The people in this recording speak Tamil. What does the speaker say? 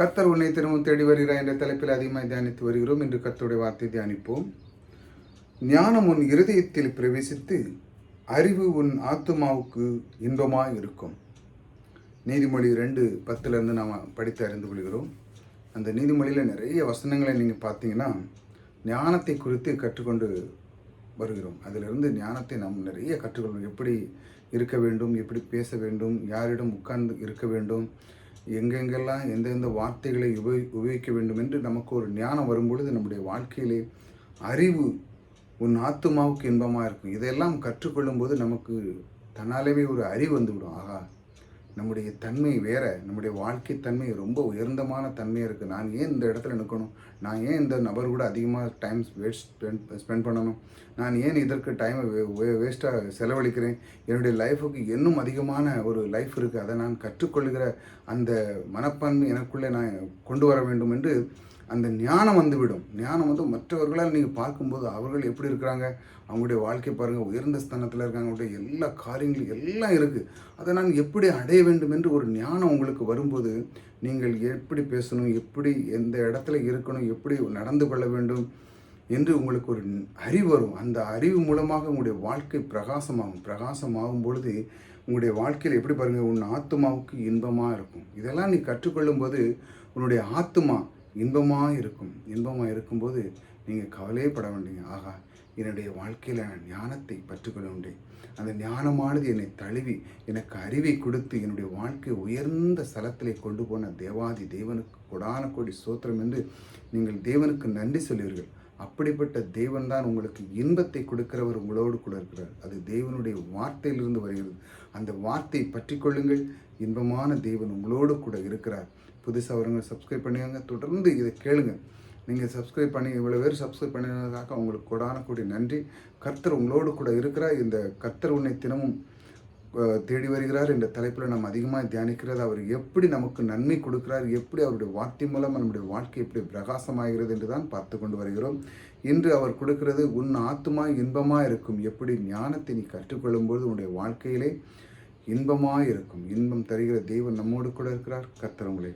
கத்தர் உன்னை திரும்பவும் தேடி வருகிறார் என்ற தலைப்பில் அதிகமாக தியானித்து வருகிறோம். என்று கத்தருடைய வார்த்தை தியானிப்போம். ஞானம் உன் இருதயத்தில் பிரவேசித்து அறிவு உன் ஆத்துமாவுக்கு இன்பமாக இருக்கும். நீதிமொழி ரெண்டு பத்துலேருந்து நாம் படித்து அறிந்து கொள்கிறோம். அந்த நீதிமொழியில் நிறைய வசனங்களை நீங்கள் பார்த்தீங்கன்னா ஞானத்தை குறித்து கற்றுக்கொண்டு வருகிறோம். அதிலிருந்து ஞானத்தை நாம் நிறைய கற்றுக்கொள்வோம் எப்படி இருக்க வேண்டும் எப்படி பேச வேண்டும் யாரிடம் உட்கார்ந்து இருக்க வேண்டும் எங்கெங்கெல்லாம் எந்தெந்த வார்த்தைகளை உபயோ உபயோகிக்க வேண்டும் என்று நமக்கு ஒரு ஞானம் வரும்பொழுது நம்முடைய வாழ்க்கையிலே அறிவு உன் ஆத்துமாவுக்கு இன்பமாக இருக்கும். இதெல்லாம் கற்றுக்கொள்ளும் போது நமக்கு தன்னாலேயே ஒரு அறிவு வந்துவிடும். ஆகா நம்முடைய தன்மை வேற நம்முடைய வாழ்க்கை தன்மை ரொம்ப உயர்ந்தமான தன்மையாக இருக்குது நான் ஏன் இந்த இடத்துல நிற்கணும் நான் ஏன் இந்த நபர் கூட அதிகமாக டைம் வேஸ்ட் ஸ்பெண்ட் ஸ்பெண்ட் பண்ணணும்? நான் ஏன் இதற்கு டைமை வேஸ்ட்டாக செலவழிக்கிறேன்? என்னுடைய லைஃபுக்கு இன்னும் அதிகமான ஒரு லைஃப் இருக்குது அதை நான் கற்றுக்கொள்கிற அந்த மனப்பான்மை எனக்குள்ளே நான் கொண்டு வர வேண்டும் என்று அந்த ஞானம் வந்துவிடும். ஞானம் வந்து மற்றவர்களால் நீங்கள் பார்க்கும்போது அவர்கள் எப்படி இருக்கிறாங்க? அவங்களுடைய வாழ்க்கை பாருங்கள் உயர்ந்த ஸ்தானத்தில் இருக்காங்க அவங்களுடைய எல்லா காரியங்களும் எல்லாம் இருக்குது அதை நான் எப்படி அடைய வேண்டும் என்று ஒரு ஞானம் உங்களுக்கு வரும்போது நீங்கள் எப்படி பேசணும் எப்படி எந்த இடத்துல இருக்கணும் எப்படி நடந்து கொள்ள வேண்டும் என்று உங்களுக்கு ஒரு அறிவு வரும். அந்த அறிவு மூலமாக உங்களுடைய வாழ்க்கை பிரகாசமாகும். பிரகாசமாகும் பொழுது உங்களுடைய வாழ்க்கையில் எப்படி பாருங்கள் உன் ஆத்மாவுக்கு இன்பமாக இருக்கும். இதெல்லாம் நீ கற்றுக்கொள்ளும் போது உன்னுடைய ஆத்மா இன்பமாக இருக்கும். இன்பமாக இருக்கும்போது நீங்கள் கவலையே பட ஆகா என்னுடைய வாழ்க்கையில் நான் ஞானத்தை பற்றுக்கொள்ள உண்டேன் அந்த ஞானமானது என்னை தழுவி எனக்கு அறிவை கொடுத்து என்னுடைய வாழ்க்கை உயர்ந்த ஸ்தலத்திலே கொண்டு போன தேவாதி தேவனுக்கு கொடான கோடி சோத்திரம் என்று நீங்கள் தேவனுக்கு நன்றி சொல்லுவீர்கள். அப்படிப்பட்ட தேவன் தான் உங்களுக்கு இன்பத்தை கொடுக்கிறவர் உங்களோடு கூட இருக்கிறார். அது தேவனுடைய வார்த்தையிலிருந்து வருகிறது. அந்த வார்த்தையை பற்றி கொள்ளுங்கள். இன்பமான தேவன் உங்களோடு கூட இருக்கிறார். புதுசாக வரவங்க சப்ஸ்கிரைப் பண்ணுவாங்க தொடர்ந்து இதை கேளுங்க. நீங்கள் சப்ஸ்கிரைப் பண்ணி இவ்வளோ பேர் சப்ஸ்கிரைப் பண்ணினதுக்காக உங்களுக்கு கொடான கூடிய நன்றி. கர்த்தர் உங்களோடு கூட இருக்கிறார். இந்த கர்த்தர் உன்னை தினமும் தேடி வருகிறார் என்ற தலைப்பில் நாம் அதிகமாக தியானிக்கிறது. அவர் எப்படி நமக்கு நன்மை கொடுக்கிறார்? எப்படி அவருடைய வார்த்தை மூலம் நம்முடைய வாழ்க்கை எப்படி பிரகாசமாகிறது என்று தான் பார்த்து கொண்டு வருகிறோம். இன்று அவர் கொடுக்கிறது உன் ஆத்துமா இன்பமாக இருக்கும். எப்படி ஞானத்தை நீ கற்றுக்கொள்ளும்போது உன்னுடைய வாழ்க்கையிலே இன்பமாக இருக்கும். இன்பம் தருகிற தெய்வம் நம்மோடு கூட இருக்கிறார். கர்த்தர் உங்களை